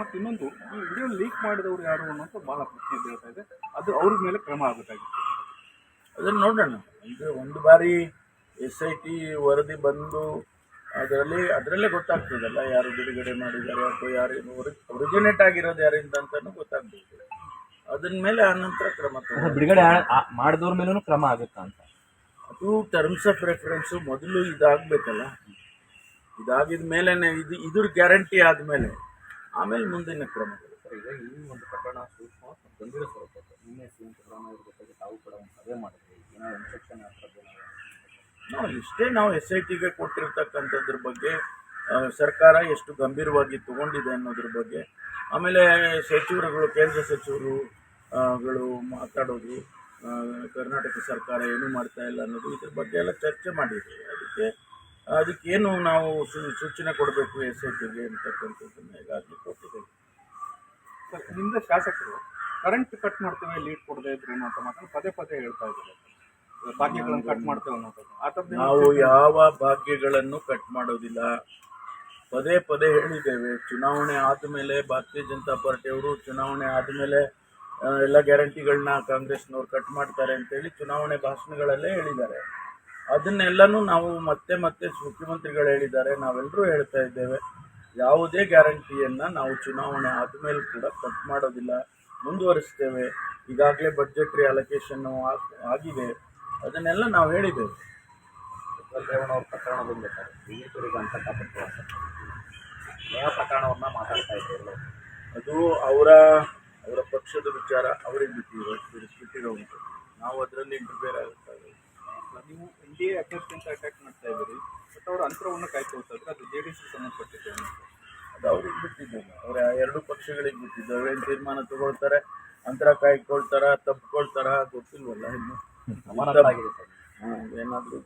ಮತ್ತು ಇನ್ನೊಂದು ಈ ವಿಡಿಯೋ ಲೀಕ್ ಮಾಡಿದವರು ಯಾರು ಅನ್ನೋದು ಬಹಳ ಪ್ರಶ್ನೆ ಬೀಳ್ತಾ ಇದೆ. ಅದು ಅವ್ರ ಮೇಲೆ ಕ್ರಮ ಆಗಬೇಕಾಗಿತ್ತು ಅದನ್ನು ನೋಡೋಣ. ಈಗ ಒಂದು ಬಾರಿ ಎಸ್ ಐ ಟಿ ವರದಿ ಬಂದು ಅದರಲ್ಲಿ ಅದರಲ್ಲೇ ಗೊತ್ತಾಗ್ತದಲ್ಲ ಯಾರು ಬಿಡುಗಡೆ ಮಾಡಿದ್ದಾರೆ ಅಥವಾ ಯಾರು ಒರಿಜಿನೇಟ್ ಆಗಿರೋದು ಯಾರಿಂದ ಅಂತಲೂ ಗೊತ್ತಾಗ್ತದೆ. ಅದನ್ನ ಮೇಲೆ ಆನಂತರ ಕ್ರಮ ತಗೊಳ್ಳೋದು. ಬಿಡುಗಡೆ ಮಾಡಿದವ್ರ ಮೇಲೂ ಕ್ರಮ ಆಗುತ್ತಾ ಅಂತ. ಅದು ಟರ್ಮ್ಸ್ ಆಫ್ ರೆಫರೆನ್ಸು ಮೊದಲು ಇದಾಗಬೇಕಲ್ಲ. ಇದಾಗಿದ ಮೇಲೆ ಇದು ಇದ್ರ ಗ್ಯಾರಂಟಿ ಆದಮೇಲೆ. ಆಮೇಲೆ ಮುಂದಿನ ಕ್ರಮಗಳು ಸರ್ ಈಗ ಈ ಒಂದು ಪ್ರಕರಣ ಸೂಕ್ಷ್ಮ ಗಂಭೀರ ಸ್ವರೂಪದ್ದು ನಿನ್ನೆ ಸಿ ಎಂ ಸಿದ್ದರಾಮಯ್ಯ ಜೊತೆಗೆ ತಾವು ಕೂಡ ಒಂದು ಸಭೆ ಮಾಡಿದ್ರಿ ಏನೋ ಇನ್ಸ್ಟ್ರಕ್ಷನ್ ಆ ಥರದ್ದು ಏನಾದ್ರು ನಾವು ಇಷ್ಟೇ ನಾವು ಎಸ್ ಐ ಟಿಗೆ ಕೊಟ್ಟಿರ್ತಕ್ಕಂಥದ್ರ ಬಗ್ಗೆ ಸರ್ಕಾರ ಎಷ್ಟು ಗಂಭೀರವಾಗಿ ತಗೊಂಡಿದೆ ಅನ್ನೋದ್ರ ಬಗ್ಗೆ ಆಮೇಲೆ ಸಚಿವರುಗಳು ಕೇಂದ್ರ ಸಚಿವರು ಗಳು ಮಾತಾಡೋದು ಕರ್ನಾಟಕ ಸರ್ಕಾರ ಏನು ಮಾಡ್ತಾ ಇಲ್ಲ ಅನ್ನೋದು ಇದ್ರ ಬಗ್ಗೆ ಎಲ್ಲ ಚರ್ಚೆ ಮಾಡಿದ್ವಿ. ಅದಕ್ಕೆ ಅದಕ್ಕೇನು ನಾವು ಸೂಚನೆ ಕೊಡಬೇಕು ಎಸ್ ಐ ಟಿಗೆ ಅಂತಕ್ಕಂಥದ್ದನ್ನು. ಈಗಾಗಲೇ ಕೊಟ್ಟಿದ್ದೇವೆ. ಸರ್ ಹಿಂದೆ ಶಾಸಕರು ಕರೆಂಟ್ ಕಟ್ ಮಾಡ್ತೇವೆ ಲೀಡ್ ಕೊಡದೆ ಇದ್ರೆ ಅನ್ನೋ ಅಂತ ಮಾತನ್ನು ಪದೇ ಪದೇ ಹೇಳ್ತಾ ಇದ್ದಾರೆ. ಭಾಗ್ಯಗಳನ್ನು ಕಟ್ ಮಾಡ್ತೇವೆ ಅನ್ನೋದು ಆ ಥರದ್ದು ನಾವು ಯಾವ ಭಾಗ್ಯಗಳನ್ನು ಕಟ್ ಮಾಡೋದಿಲ್ಲ. ಪದೇ ಪದೇ ಹೇಳಿದ್ದೇವೆ ಚುನಾವಣೆ ಆದಮೇಲೆ ಭಾರತೀಯ ಜನತಾ ಪಾರ್ಟಿಯವರು ಚುನಾವಣೆ ಆದಮೇಲೆ ಎಲ್ಲ ಗ್ಯಾರಂಟಿಗಳನ್ನ ಕಾಂಗ್ರೆಸ್ನವ್ರು ಕಟ್ ಮಾಡ್ತಾರೆ ಅಂತೇಳಿ ಚುನಾವಣೆ ಭಾಷಣಗಳಲ್ಲೇ ಹೇಳಿದ್ದಾರೆ. ಅದನ್ನೆಲ್ಲನೂ ನಾವು ಮತ್ತೆ ಮತ್ತೆ ಮುಖ್ಯಮಂತ್ರಿಗಳು ಹೇಳಿದ್ದಾರೆ ನಾವೆಲ್ಲರೂ ಹೇಳ್ತಾ ಇದ್ದೇವೆ. ಯಾವುದೇ ಗ್ಯಾರಂಟಿಯನ್ನು ನಾವು ಚುನಾವಣೆ ಆದಮೇಲೆ ಕೂಡ ಕಟ್ ಮಾಡೋದಿಲ್ಲ. ಮುಂದುವರಿಸ್ತೇವೆ. ಈಗಾಗಲೇ ಬಡ್ಜೆಟ್ರಿ ಅಲೋಕೇಶನ್ನು ಆಗಿದೆ. ಅದನ್ನೆಲ್ಲ ನಾವು ಹೇಳಿದ್ದೇವೆ. ಪ್ರಕರಣ ಪ್ರಕರಣವನ್ನು ಮಾತಾಡ್ತಾ ಅದು ಅವರ ಅವರ ಪಕ್ಷದ ವಿಚಾರ ಅವರಿಗೆ ಬಿಟ್ಟಿರೋ ಬಿಟ್ಟಿರೋ ಉಂಟು. ನಾವು ಅದರಲ್ಲಿ ಪ್ರಿಪೇರ್ ಆಗುತ್ತಾರೆ ನೀವು ಎನ್ ಡಿ ಎ ಅಟ್ಯಾಕ್ ಮಾಡ್ತಾ ಇದ್ದೀರಿ ಬಟ್ ಅವ್ರ ಅಂತರವನ್ನು ಕಾಯ್ಕೊಳ್ತಾರೆ ಅದು ಜೆ ಡಿ ಎಸ್ ಸಂಬಂಧಪಟ್ಟಿದೆ ಅನ್ನೋದು. ಅದು ಅವ್ರಿಗೆ ಬಿಟ್ಟಿದ್ದು ಅವ್ರ ಎರಡು ಪಕ್ಷಗಳಿಗೆ ಬಿಟ್ಟಿದ್ದು ಅವ್ರೇನು ತೀರ್ಮಾನ ತಗೊಳ್ತಾರೆ ಅಂತರ ಕಾಯ್ಕೊಳ್ತಾರ ತಪ್ಪಿಕೊಳ್ತಾರ ಗೊತ್ತಿಲ್ವಲ್ಲ ಇನ್ನು. ಸಮಾನ ಏನಾದರೂ